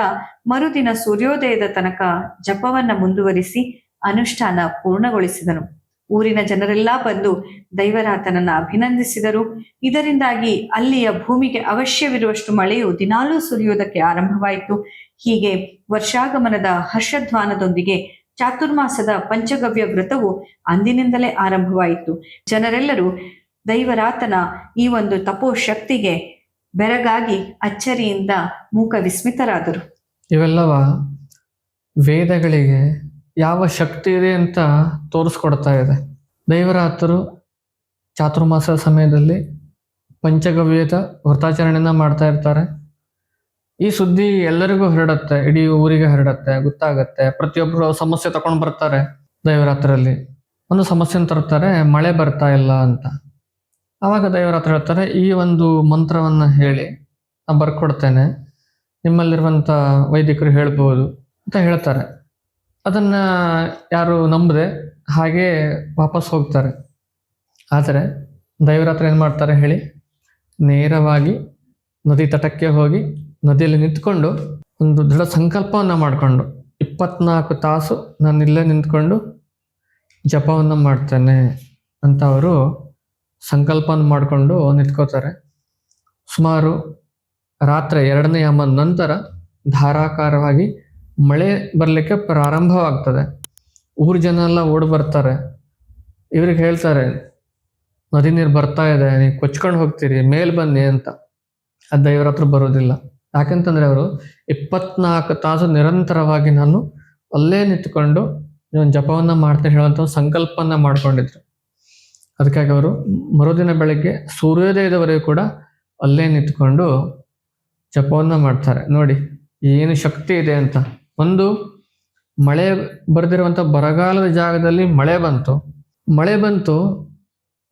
Speaker 2: ಮರುದಿನ ಸೂರ್ಯೋದಯದ ತನಕ ಜಪವನ್ನ ಮುಂದುವರಿಸಿ ಅನುಷ್ಠಾನ ಪೂರ್ಣಗೊಳಿಸಿದನು. ಊರಿನ ಜನರೆಲ್ಲ ಬಂದು ದೈವರಾತನನ್ನ ಅಭಿನಂದಿಸಿದರು. ಇದರಿಂದಾಗಿ ಅಲ್ಲಿಯ ಭೂಮಿಗೆ ಅವಶ್ಯವಿರುವಷ್ಟು ಮಳೆಯು ದಿನಾಲೂ ಸುರಿಯುವುದಕ್ಕೆ ಆರಂಭವಾಯಿತು. ಹೀಗೆ ವರ್ಷಾಗಮನದ ಹರ್ಷಧ್ವಾನದೊಂದಿಗೆ ಚಾತುರ್ಮಾಸದ ಪಂಚಗವ್ಯ ವ್ರತವು ಅಂದಿನಿಂದಲೇ ಆರಂಭವಾಯಿತು. ಜನರೆಲ್ಲರೂ ದೈವರಾತನ ಈ ಒಂದು ತಪೋ ಶಕ್ತಿಗೆ ಬೆರಗಾಗಿ ಅಚ್ಚರಿಯಿಂದ ಮೂಕ ವಿಸ್ಮಿತರಾದರು.
Speaker 1: ಇವೆಲ್ಲವ ವೇದಗಳಿಗೆ ಯಾವ ಶಕ್ತಿ ಇದೆ ಅಂತ ತೋರಿಸ್ಕೊಡ್ತಾ ಇದೆ. ದೈವರಾತ್ರರು ಚಾತುರ್ಮಾಸ ಸಮಯದಲ್ಲಿ ಪಂಚಗವ್ಯದ ವ್ರತಾಚರಣೆನ ಮಾಡ್ತಾ ಇರ್ತಾರೆ. ಈ ಸುದ್ದಿ ಎಲ್ಲರಿಗೂ ಹರಡುತ್ತೆ, ಇಡೀ ಊರಿಗೆ ಹರಡುತ್ತೆ, ಗೊತ್ತಾಗತ್ತೆ. ಪ್ರತಿಯೊಬ್ಬರು ಸಮಸ್ಯೆ ತಗೊಂಡು ಬರ್ತಾರೆ ದೈವರಾತ್ರಲ್ಲಿ ಒಂದು ಸಮಸ್ಯೆನ ತರ್ತಾರೆ, ಮಳೆ ಬರ್ತಾ ಇಲ್ಲ ಅಂತ. ಆವಾಗ ದೈವರಾತ್ರ ಹೇಳ್ತಾರೆ, ಈ ಒಂದು ಮಂತ್ರವನ್ನು ಹೇಳಿ, ನಾನು ಬರ್ಕೊಡ್ತೇನೆ. ನಿಮ್ಮಲ್ಲಿರುವಂಥ ವೈದಿಕರು ಹೇಳ್ಬೋದು ಅಂತ ಹೇಳ್ತಾರೆ. ಅದನ್ನ ಯಾರು ನಂಬದೆ ಹಾಗೆ ವಾಪಸ್ ಹೋಗ್ತಾರೆ. ಆದರೆ ದೈವರಾತ್ರ ಏನು ಮಾಡ್ತಾರೆ ಹೇಳಿ? ನೇರವಾಗಿ ನದಿ ತಟಕ್ಕೆ ಹೋಗಿ ನದಿಯಲ್ಲಿ ನಿಂತ್ಕೊಂಡು ಒಂದು ದೃಢ ಸಂಕಲ್ಪವನ್ನು ಮಾಡಿಕೊಂಡು ಇಪ್ಪತ್ನಾಲ್ಕು ತಾಸು ನಾನು ಇಲ್ಲೇ ನಿಂತ್ಕೊಂಡು ಜಪವನ್ನು ಮಾಡ್ತೇನೆ ಅಂತ ಅವರು ಸಂಕಲ್ಪವನ್ನು ಮಾಡಿಕೊಂಡು ನಿಂತ್ಕೋತಾರೆ. ಸುಮಾರು ರಾತ್ರಿ ಎರಡನೇ ಯಾಮ ನಂತರ ಧಾರಾಕಾರವಾಗಿ ಮಳೆ ಬರಲಿಕ್ಕೆ ಪ್ರಾರಂಭವಾಗ್ತದೆ. ಊರು ಜನ ಎಲ್ಲ ಓಡಿ ಬರ್ತಾರೆ. ಇವ್ರಿಗೆ ಹೇಳ್ತಾರೆ, ನದಿ ನೀರು ಬರ್ತಾ ಇದೆ, ನೀವು ಕೊಚ್ಕೊಂಡು ಹೋಗ್ತೀರಿ, ಮೇಲ್ ಬನ್ನಿ ಅಂತ. ಅದು ದೇವರ ಹತ್ರ ಬರೋದಿಲ್ಲ. ಯಾಕಂತಂದ್ರೆ ಅವರು ಇಪ್ಪತ್ನಾಲ್ಕು ತಾಸು ನಿರಂತರವಾಗಿ ನಾನು ಅಲ್ಲೇ ನಿಂತ್ಕೊಂಡು ನಾನು ಜಪವನ್ನ ಮಾಡ್ತೇನೆ ಹೇಳುವಂಥ ಒಂದು ಸಂಕಲ್ಪನ ಮಾಡ್ಕೊಂಡಿದ್ರು. ಅದಕ್ಕಾಗಿ ಅವರು ಮರುದಿನ ಬೆಳಗ್ಗೆ ಸೂರ್ಯೋದಯದವರೆಗೂ ಕೂಡ ಅಲ್ಲೇ ನಿಂತ್ಕೊಂಡು ಜಪವನ್ನ ಮಾಡ್ತಾರೆ. ನೋಡಿ, ಏನು ಶಕ್ತಿ ಇದೆ ಅಂತ. ಒಂದು ಮಳೆ ಬರೆದಿರುವಂಥ ಬರಗಾಲದ ಜಾಗದಲ್ಲಿ ಮಳೆ ಬಂತು. ಮಳೆ ಬಂತು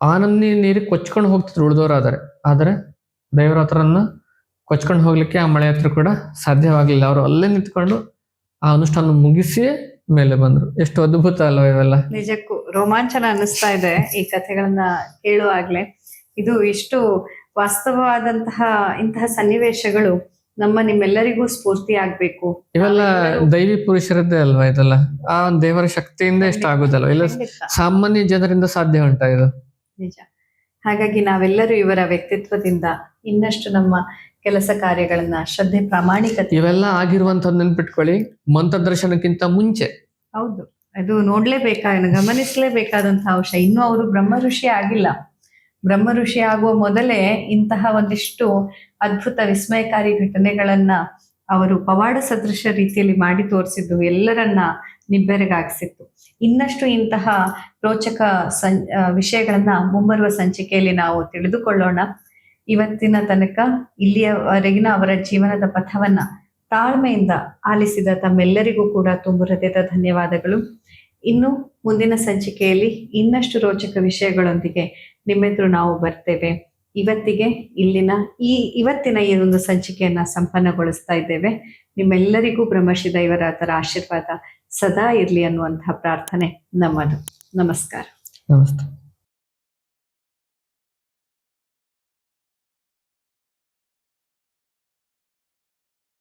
Speaker 1: ಆನಂದಿ ನೀರಿಗೆ ಕೊಚ್ಕೊಂಡು ಹೋಗ್ತಿದ್ರು ಉಳಿದವರಾದರೆ. ಆದರೆ ದೇವರ ಹತ್ರನ್ನ ಕೊಚ್ಕೊಂಡು ಹೋಗ್ಲಿಕ್ಕೆ ಆ ಮಳೆ ಹತ್ರ ಕೂಡ ಸಾಧ್ಯವಾಗಲಿಲ್ಲ ಅವರು ಅಲ್ಲೇ ನಿಂತ್ಕೊಂಡು ಆ ಅನುಷ್ಠಾನ ಮುಗಿಸಿಯೇ ಮೇಲೆ ಬಂದ್ರು. ಎಷ್ಟು ಅದ್ಭುತ ಅಲ್ವಾ ಇವೆಲ್ಲ.
Speaker 2: ನಿಜಕ್ಕೂ ರೋಮಾಂಚನ ಅನ್ನಿಸ್ತಾ ಇದೆ ಈ ಕಥೆಗಳನ್ನ ಕೇಳುವಾಗ್ಲೇ. ಇದು ಇಷ್ಟು ವಾಸ್ತವವಾದಂತಹ ಇಂತಹ ಸನ್ನಿವೇಶಗಳು ನಮ್ಮ ನಿಮ್ಮೆಲ್ಲರಿಗೂ ಸ್ಫೂರ್ತಿ ಆಗ್ಬೇಕು.
Speaker 1: ಇವೆಲ್ಲ ದೈವಿ ಪುರುಷರದ್ದೇ ಅಲ್ವಾ ಇದೆಲ್ಲ? ಆ ಒಂದು ದೇವರ ಶಕ್ತಿಯಿಂದ ಇಷ್ಟ ಆಗುದಲ್ವಾ? ಇಲ್ಲ ಸಾಮಾನ್ಯ ಜನರಿಂದ ಸಾಧ್ಯ ಉಂಟಾ ಇದು?
Speaker 2: ನಿಜ. ಹಾಗಾಗಿ ನಾವೆಲ್ಲರೂ ಇವರ ವ್ಯಕ್ತಿತ್ವದಿಂದ ಇನ್ನಷ್ಟು ನಮ್ಮ ಕೆಲಸ ಕಾರ್ಯಗಳನ್ನ ಶ್ರದ್ಧೆ ಪ್ರಾಮಾಣಿಕತೆ
Speaker 1: ಇವೆಲ್ಲ ಆಗಿರುವಂತ ನೆನ್ಪಿಟ್ಕೊಳ್ಳಿ. ಮಂತ್ರದರ್ಶನಕ್ಕಿಂತ ಮುಂಚೆ.
Speaker 2: ಹೌದು. ಅದು ನೋಡ್ಲೇಬೇಕಾದ ಗಮನಿಸಲೇಬೇಕಾದಂತಹ ಅಂಶ. ಇನ್ನು ಅವರು ಬ್ರಹ್ಮ ಋಷಿ ಆಗಿಲ್ಲ. ಬ್ರಹ್ಮ ಋಷಿ ಆಗುವ ಮೊದಲೇ ಇಂತಹ ಒಂದಿಷ್ಟು ಅದ್ಭುತ ವಿಸ್ಮಯಕಾರಿ ಘಟನೆಗಳನ್ನ ಅವರು ಪವಾಡ ಸದೃಶ ರೀತಿಯಲ್ಲಿ ಮಾಡಿ ತೋರಿಸಿದ್ದು ಎಲ್ಲರನ್ನ ನಿಬ್ಬೆರಗಾಗಿಸಿತ್ತು. ಇನ್ನಷ್ಟು ಇಂತಹ ರೋಚಕ ಸಂ ವಿಷಯಗಳನ್ನ ಮುಂಬರುವ ಸಂಚಿಕೆಯಲ್ಲಿ ನಾವು ತಿಳಿದುಕೊಳ್ಳೋಣ. ಇವತ್ತಿನ ತನಕ ಇಲ್ಲಿಯವರೆಗಿನ ಅವರ ಜೀವನದ ಪಥವನ್ನ ತಾಳ್ಮೆಯಿಂದ ಆಲಿಸಿದ ತಮ್ಮೆಲ್ಲರಿಗೂ ಕೂಡ ತುಂಬು ಹೃದಯದ ಧನ್ಯವಾದಗಳು. ಇನ್ನು ಮುಂದಿನ ಸಂಚಿಕೆಯಲ್ಲಿ ಇನ್ನಷ್ಟು ರೋಚಕ ವಿಷಯಗಳೊಂದಿಗೆ ನಿಮ್ಮೆದುರು ನಾವು ಬರ್ತೇವೆ. ಇವತ್ತಿಗೆ ಇಲ್ಲಿನ ಈ ಇವತ್ತಿನ ಈ ಒಂದು ಸಂಚಿಕೆಯನ್ನ ಸಂಪನ್ನಗೊಳಿಸ್ತಾ ಇದ್ದೇವೆ. ನಿಮ್ಮೆಲ್ಲರಿಗೂ ಬ್ರಹ್ಮಶ್ರೀ ದೈವರಾತರ ಆಶೀರ್ವಾದ ಸದಾ ಇರಲಿ ಅನ್ನುವಂತಹ ಪ್ರಾರ್ಥನೆ ನಮ್ಮದು. ನಮಸ್ಕಾರ.
Speaker 1: ನಮಸ್ತೆ.